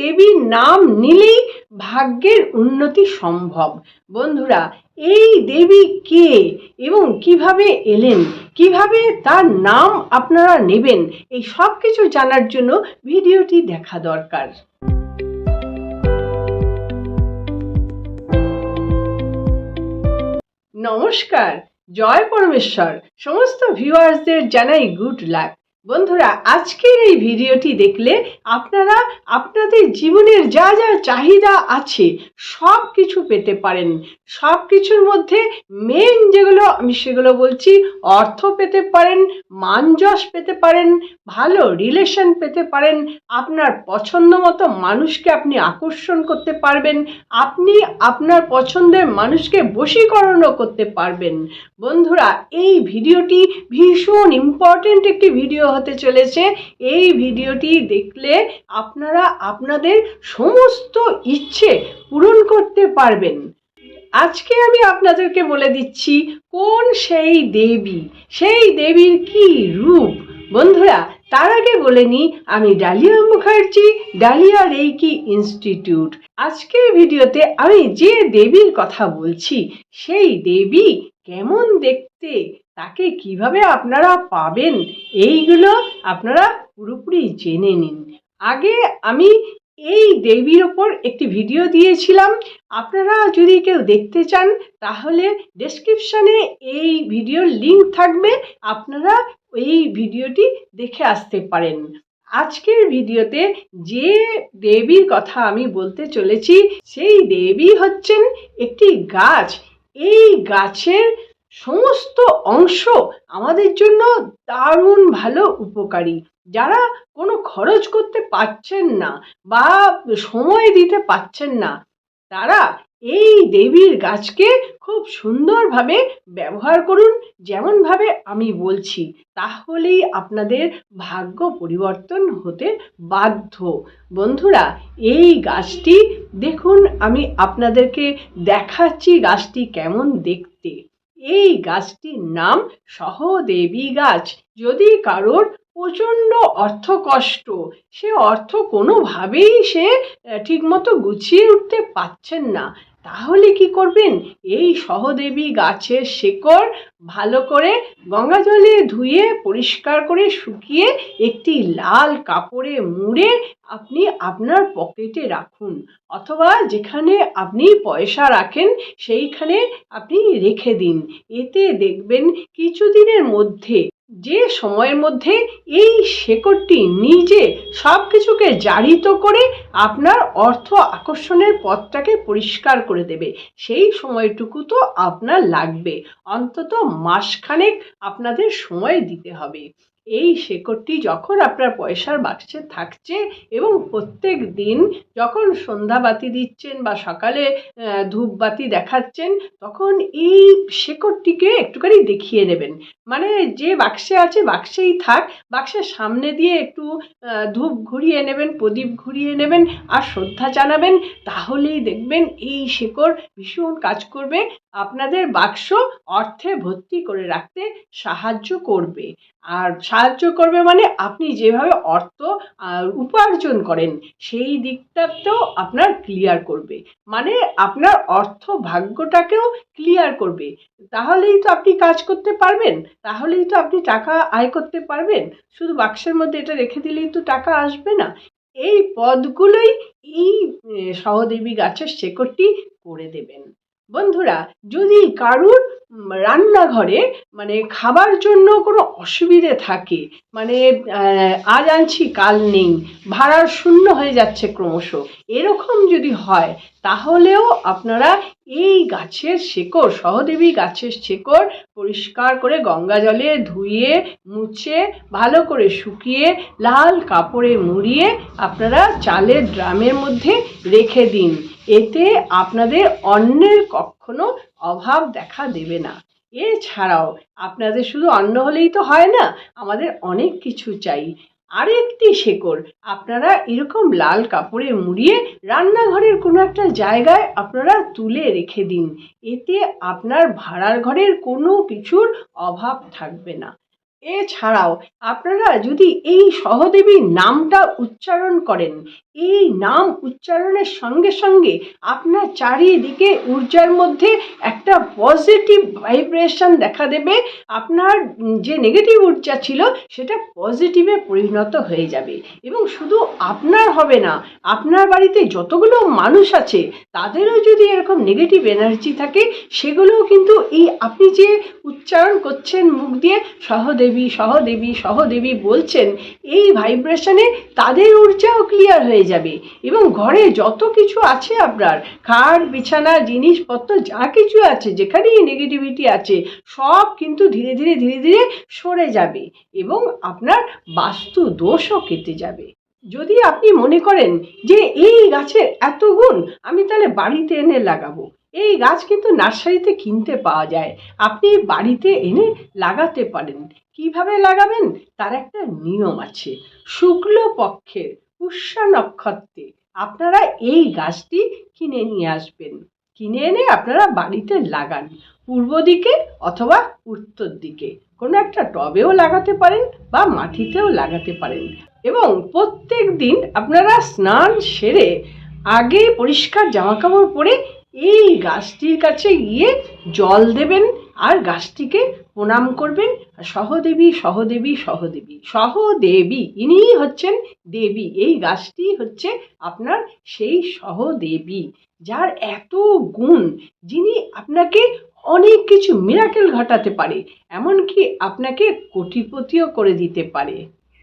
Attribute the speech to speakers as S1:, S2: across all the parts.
S1: দেবীর নাম নিলেই ভাগ্যের উন্নতি সম্ভব। বন্ধুরা, এই দেবী কে এবং কীভাবে এলেন, কীভাবে তার নাম আপনারা নেবেন, এই সব কিছু জানার জন্য ভিডিওটি দেখা দরকার। নমস্কার, জয় পরমেশ্বর। সমস্ত ভিউয়ার্সদের জানাই গুড লাক বন্ধুরা, আজকের এই ভিডিওটি দেখলে আপনারা আপনাদের জীবনের যা যা চাহিদা আছে সব কিছু পেতে পারেন। সব কিছুর মধ্যে মেন যেগুলো, আমি সেগুলো বলছি, অর্থ পেতে পারেন মান যশ পেতে পারেন, ভালো রিলেশন পেতে পারেন, আপনার পছন্দ মতো মানুষকে আপনি আকর্ষণ করতে পারবেন, আপনি আপনার পছন্দের মানুষকে বশীকরণও করতে পারবেন। বন্ধুরা, এই ভিডিওটি ভীষণ ইম্পর্ট্যান্ট একটি ভিডিও হতে চলেছে। এই ভিডিওটি দেখলে আপনারা আপনাদের সমস্ত ইচ্ছে পূরণ করতে পারবেন। আজকে আমি আপনাদেরকে বলে দিচ্ছি, কোন সেই দেবী? সেই দেবীর কি রূপ? বন্ধুরা, তার আগে বলে নিই, আমি ডালিয়া মুখার্জি, ডালিয়া রেইকি ইনস্টিটিউট। আজকের ভিডিওতে আমি যে দেবীর কথা বলছি, সেই দেবী কেমন দেখতে? তাকে কীভাবে আপনারা পাবেন, এইগুলো আপনারা পুরোপুরি জেনে নিন। আগে আমি এই দেবীর ওপর একটি ভিডিও দিয়েছিলাম। আপনারা যদি কেউ দেখতে চান, তাহলে ডেসক্রিপশানে এই ভিডিওর লিঙ্ক থাকবে। আপনারা এই ভিডিওটি দেখে আসতে পারেন। আজকের ভিডিওতে যে দেবীর কথা আমি বলতে চলেছি, সেই দেবী হচ্ছেন একটি গাছ। এই গাছের সমস্ত অংশ আমাদের জন্য দারুণ ভালো উপকারী। যারা কোনো খরচ করতে পারছেন না বা সময় দিতে পারছেন না, তারা এই দেবীর গাছকে খুব সুন্দরভাবে ব্যবহার করুন যেমনভাবে আমি বলছি। তাহলেই আপনাদের ভাগ্য পরিবর্তন হতে বাধ্য। বন্ধুরা, এই গাছটি দেখুন, আমি আপনাদেরকে দেখাচ্ছি গাছটি কেমন দেখতে। এই গাছটির নাম সহদেবী গাছ। যদি কারোর প্রচণ্ড অর্থ কষ্ট সে অর্থ কোনোভাবেই সে ঠিকমতো গুছিয়ে উঠতে পারছেন না। তাহলে কি করবেন? এই সহদেবী গাছের শেকড় ভালো করে গঙ্গা জলে ধুয়ে, পরিষ্কার করে শুকিয়ে একটি লাল কাপড়ে মুড়ে আপনি আপনার পকেটে রাখুন। অথবা যেখানে আপনি পয়সা রাখেন, সেইখানে আপনি রেখে দিন। এতে দেখবেন কিছুদিনের মধ্যে যে সময়ের মধ্যে এই শেকড়টি নিজে সব কিছুকে জারিত করে আপনার অর্থ আকর্ষণের পথটাকে পরিষ্কার করে দেবে। সেই সময়টুকু তো আপনার লাগবে। অন্তত মাসখানেক আপনাদের সময় দিতে হবে। এই শেকড়টি যখন আপনার পয়সার বাক্সে থাকছে এবং প্রত্যেক দিন যখন সন্ধ্যাবাতি দিচ্ছেন বা সকালে ধূপবাতি দেখাচ্ছেন, তখন এই শেকড়টিকে একটুখানি দেখিয়ে নেবেন। মানে যে বাক্সে আছে বাক্সেই থাক, বাক্সের সামনে দিয়ে একটু ধূপ ঘুরিয়ে নেবেন, প্রদীপ ঘুরিয়ে নেবেন আর শ্রদ্ধা জানাবেন, তাহলেই দেখবেন এই শেকড় ভীষণ কাজ করবে। আপনাদের বাক্স অর্থে ভর্তি করে রাখতে সাহায্য করবে। আর সাহায্য করবে মানে আপনি যেভাবে অর্থ উপার্জন করেন, সেই দিকটাতেও আপনার ক্লিয়ার করবে। মানে আপনার অর্থ ভাগ্যটাকেও ক্লিয়ার করবে। তাহলেই তো আপনি কাজ করতে পারবেন, তাহলেই তো আপনি টাকা আয় করতে পারবেন। শুধু বাক্সের মধ্যে এটা রেখে দিলেই তো টাকা আসবে না। এই পদগুলোই এই সহদেবী গাছের শেকড়টি করে দেবেন। বন্ধুরা, যদি কারুর রান্নাঘরে মানে খাবার জন্য কোনো অসুবিধে থাকে মানে আজ আনছি, কাল নেই ভাড়ার শূন্য হয়ে যাচ্ছে ক্রমশ, এরকম যদি হয়, তাহলেও আপনারা এই গাছের শেকড়, সহদেবী গাছের শেকড় পরিষ্কার করে গঙ্গা জলে ধুয়ে, মুছে, ভালো করে শুকিয়ে, লাল কাপড়ে মুড়িয়ে আপনারা চালের ড্রামের মধ্যে রেখে দিন। এতে আপনাদের অন্যের কখনো অভাব দেখা দেবে না। এছাড়াও আপনাদের শুধু অন্ন হলেই তো হয় না, আমাদের অনেক কিছু চাই। আরেকটি শেকড় আপনারা এরকম লাল কাপড়ে মুড়িয়ে রান্নাঘরের কোনো একটা জায়গায় আপনারা তুলে রেখে দিন। এতে আপনার ভাড়ার ঘরের কোনো কিছুর অভাব থাকবে না। এছাড়াও আপনারা যদি এই সহদেবীর নামটা উচ্চারণ করেন, এই নাম উচ্চারণের সঙ্গে সঙ্গে আপনার চারিদিকে ঊর্জার মধ্যে একটা পজিটিভ ভাইব্রেশন দেখা দেবে, আপনার যে নেগেটিভ ঊর্জা ছিল সেটা পজিটিভে পরিণত হয়ে যাবে। এবং শুধু আপনার হবে না, আপনার বাড়িতে যতগুলো মানুষ আছে, তাদেরও যদি এরকম নেগেটিভ এনার্জি থাকে, সেগুলোও কিন্তু এই আপনি যে উচ্চারণ করছেন মুখ দিয়ে সহদেবী সহদেবী সহদেবী বলছেন, এই ভাইব্রেশনে তাদের ঊর্জাও ক্লিয়ার হয়ে যাবে। এবং ঘরে যত কিছু আছে আপনার, খাট, বিছানা, জিনিসপত্র, যা কিছু আছে, যেখানেই নেগেটিভিটি আছে, সব কিন্তু ধীরে ধীরে ধীরে ধীরে সরে যাবে এবং আপনার বাস্তু দোষও কেটে যাবে। যদি আপনি মনে করেন যে এই গাছের এত গুণ, আমি তাহলে বাড়িতে এনে লাগাবো। এই গাছ কিন্তু নার্সারিতে কিনতে পাওয়া যায়। আপনি বাড়িতে এনে লাগাতে পারেন। কীভাবে লাগাবেন? তার একটা নিয়ম আছে। শুক্ল পক্ষের পুষ্যা নক্ষত্রে আপনারা এই গাছটি কিনে নিয়ে আসবেন। কিনে এনে আপনারা বাড়িতে লাগান। পূর্ব দিকে অথবা উত্তর দিকে। কোনো একটা টবেও লাগাতে পারেন বা মাটিতেও লাগাতে পারেন। এবং প্রত্যেক দিন আপনারা স্নান সেরে আগে পরিষ্কার জামাকাপড় পরে এই গাছটির কাছে গিয়ে জল দেবেন আর গাছটিকে প্রণাম করবেন। সহদেবী সহদেবী সহদেবী সহদেবী, ইনিই হচ্ছেন দেবী। এই গাছটি হচ্ছে আপনার সেই সহদেবী, যার এত গুণ যিনি আপনাকে অনেক কিছু মিরাকেল ঘটাতে পারে, এমনকি আপনাকে কোটিপতিও করে দিতে পারে।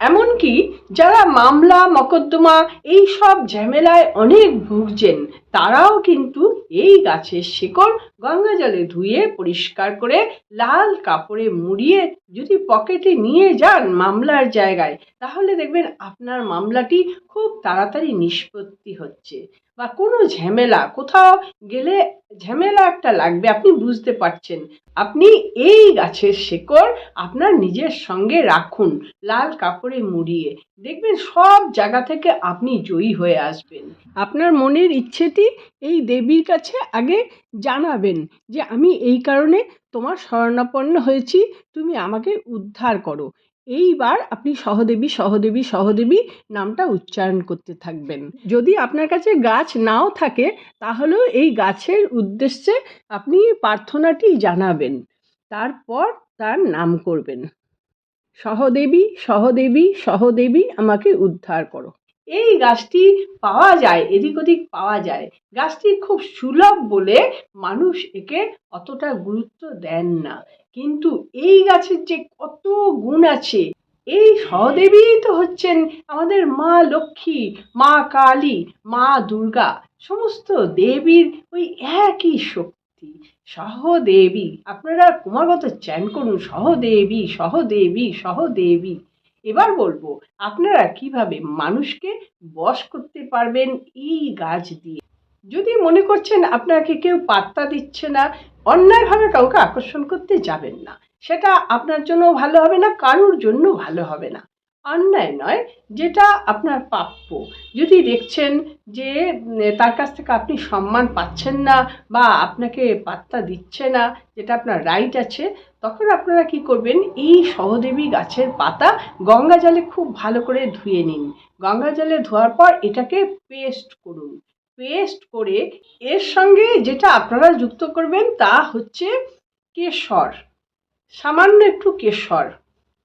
S1: এমনকি যারা মামলা মকদ্দমা এই সব ঝামেলায় অনেক ভুগছেন তারাও কিন্তু এই গাছের শিকড় গঙ্গা জলে ধুয়ে পরিষ্কার করে লাল কাপড়ে মুড়িয়ে যদি পকেটে নিয়ে যান মামলার জায়গায়, তাহলে দেখবেন আপনার মামলাটি খুব তাড়াতাড়ি নিষ্পত্তি হচ্ছে। বা কোনো ঝামেলা, কোথাও গেলে ঝামেলা একটা লাগবে, আপনি বুঝতে পারছেন। আপনি এই গাছের শেকড় আপনার নিজের সঙ্গে রাখুন লাল কাপড়ে মুড়িয়ে। দেখবেন সব জায়গা থেকে আপনি জয়ী হয়ে আসবেন। আপনার মনের ইচ্ছেটি এই দেবীর কাছে আগে জানাবেন যে, আমি এই কারণে তোমার শরণাপন্ন হয়েছি, তুমি আমাকে উদ্ধার করো। এইবার আপনি সহদেবী সহদেবী সহদেবী নামটা উচ্চারণ করতে থাকবেন। যদি আপনার কাছে গাছ নাও থাকে, তাহলেও এই গাছের উদ্দেশ্যে আপনি প্রার্থনাটি জানাবেন। তারপর তার নাম করবেন। সহদেবী সহদেবী সহদেবী, আমাকে উদ্ধার করো। এই গাছটি পাওয়া যায়, এদিক ওদিক পাওয়া যায়। গাছটি খুব সুলভ বলে মানুষ একে অতটা গুরুত্ব দেন না। কিন্তু এই গাছের যে কত গুণ আছে, এই সহদেবী তো হচ্ছেন আমাদের মা লক্ষ্মী, মা কালী, মা দুর্গা, সমস্ত দেবীর ওই একই শক্তি। সহদেবী, আপনারা ক্রমাগত চ্যান করুন, সহদেবী সহদেবী সহদেবী। এবার বলব, আপনারা কীভাবে মানুষকে বশ করতে পারবেন এই গাছ দিয়ে? যদি মনে করছেন আপনাকে কেউ পাত্তা দিচ্ছে না, অন্যায়ভাবে কাউকে আকর্ষণ করতে যাবেন না। সেটা আপনার জন্য ভালো হবে না, কারোর জন্য ভালো হবে না। অন্যায় নয়, যেটা আপনার প্রাপ্য। যদি দেখছেন যে তার কাছ থেকে আপনি সম্মান পাচ্ছেন না বা আপনাকে পাত্তা দিচ্ছে না, যেটা আপনার রাইট আছে, তখন আপনারা কি করবেন? এই সহদেবী গাছের পাতা গঙ্গা জলে খুব ভালো করে ধুয়ে নিন। গঙ্গা জলে ধোয়ার পর এটাকে পেস্ট করুন। পেস্ট করে এর সঙ্গে যেটা আপনারা যুক্ত করবেন তা হচ্ছে কেশর। সামান্য একটু কেশর।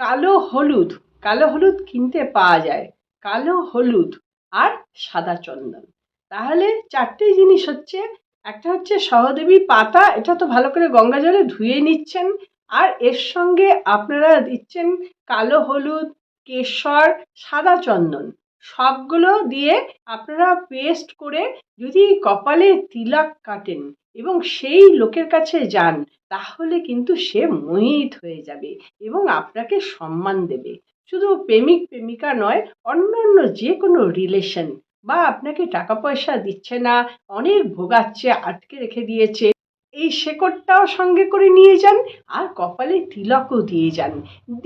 S1: কালো হলুদ। কালো হলুদ কিনতে পাওয়া যায়। কালো হলুদ আর সাদা চন্দন। তাহলে চারটে জিনিস হচ্ছে। একটা হচ্ছে সহদেবী পাতা, এটা তো ভালো করে গঙ্গা জলে ধুয়ে নিচ্ছেন। আর এর সঙ্গে আপনারা দিচ্ছেন কালো হলুদ, কেশর, সাদা চন্দন। সবগুলো দিয়ে আপনারা পেস্ট করে যদি কপালে তিলক কাটেন এবং সেই লোকের কাছে যান, তাহলে কিন্তু সে মোহিত হয়ে যাবে এবং আপনাকে সম্মান দেবে। শুধু প্রেমিক, প্রেমিকা নয়, অন্য অন্য যে কোনো রিলেশন বা আপনাকে টাকা পয়সা দিচ্ছে না, অনেক ভোগাচ্ছে আটকে রেখে দিয়েছে, এই শেকড়টাও সঙ্গে করে নিয়ে যান আর কপালে তিলকও দিয়ে যান।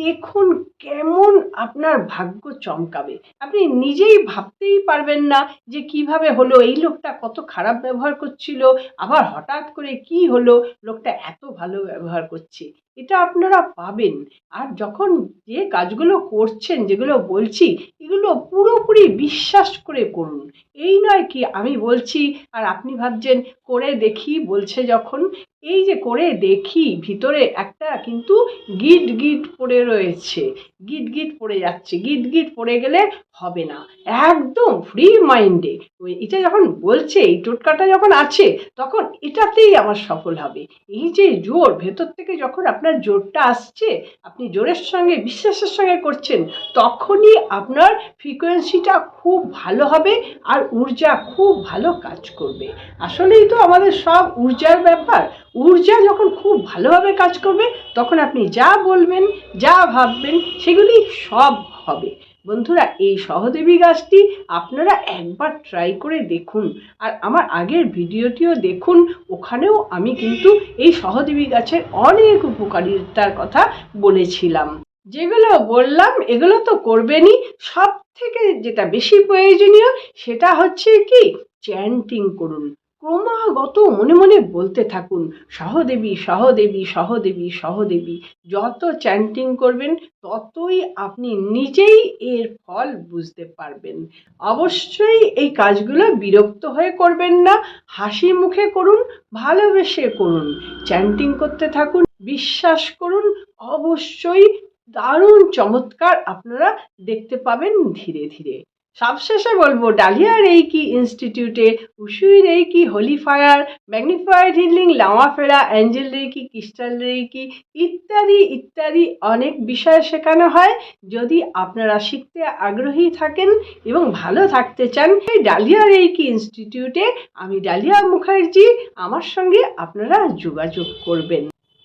S1: দেখুন কেমন আপনার ভাগ্য চমকাবে। আপনি নিজেই ভাবতেই পারবেন না যে কীভাবে হলো, এই লোকটা কত খারাপ ব্যবহার করছিল, আবার হঠাৎ করে কি হলো, লোকটা এত ভালো ব্যবহার করছে। এটা আপনারা পাবেন। আর যখন যে কাজগুলো করছেন, যেগুলো বলছি, এগুলো পুরোপুরি বিশ্বাস করে করুন। এই নয় কি আমি বলছি আর আপনি ভাবছেন, করে দেখি বলছে যখন এই যে করে দেখি ভিতরে একটা কিন্তু গিট গিট পড়ে রয়েছে। গিট গিট পড়ে যাচ্ছে। গিট গিট পড়ে গেলে হবে না। একদম ফ্রি মাইন্ডে ওই এটা যখন বলছে, এই টোটকাটা যখন আছে, তখন এটাতেই আমার সফল হবে। এই যে জোর, ভেতর থেকে যখন আপনার জোরটা আসছে, আপনি জোরের সঙ্গে, বিশ্বাসের সঙ্গে করছেন, তখনই আপনার ফ্রিকোয়েন্সিটা খুব ভালো হবে আর ঊর্জা খুব ভালো কাজ করবে। আসলেই তো আমাদের সব ঊর্জার ব্যাপার। ঊর্জা যখন খুব ভালোভাবে কাজ করবে, তখন আপনি যা বলবেন, যা ভাববেন, সেগুলি সব হবে। বন্ধুরা, এই সহদেবী গাছটি আপনারা একবার ট্রাই করে দেখুন। আর আমার আগের ভিডিওটিও দেখুন, ওখানেও আমি কিন্তু এই সহদেবী গাছের অনেক উপকারিতার কথা বলেছিলাম। যেগুলো বললাম, এগুলো তো করবেনই। সব থেকে যেটা বেশি প্রয়োজনীয়, সেটা হচ্ছে কি? চ্যান্টিং করুন। ক্রমাগত মনে মনে বলতে থাকুন, সহদেবী সহদেবী সহদেবী সহদেবী, যত চ্যান্টিং করবেন, ততই আপনি নিজেই এর ফল বুঝতে পারবেন। অবশ্যই এই কাজগুলো বিরক্ত হয়ে করবেন না, হাসি মুখে করুন, ভালোবেসে করুন চ্যান্টিং করতে থাকুন, বিশ্বাস করুন, অবশ্যই দারুণ চমৎকার আপনারা দেখতে পাবেন ধীরে ধীরে। সবশেষে বলব ডালিয়া রেইকি ইনস্টিটিউটে Usui reiki holy fire magnifier healing Lama Fera angel reiki crystal reiki ইত্যাদি ইত্যাদি অনেক বিষয় শেখানো হয়। যদি আপনারা শিখতে আগ্রহী থাকেন এবং ভালো থাকতে চান, এই ডালিয়া রেইকি ইনস্টিটিউটে আমি ডালিয়া মুখার্জি, আমার সঙ্গে আপনারা যোগাযোগ করবেন।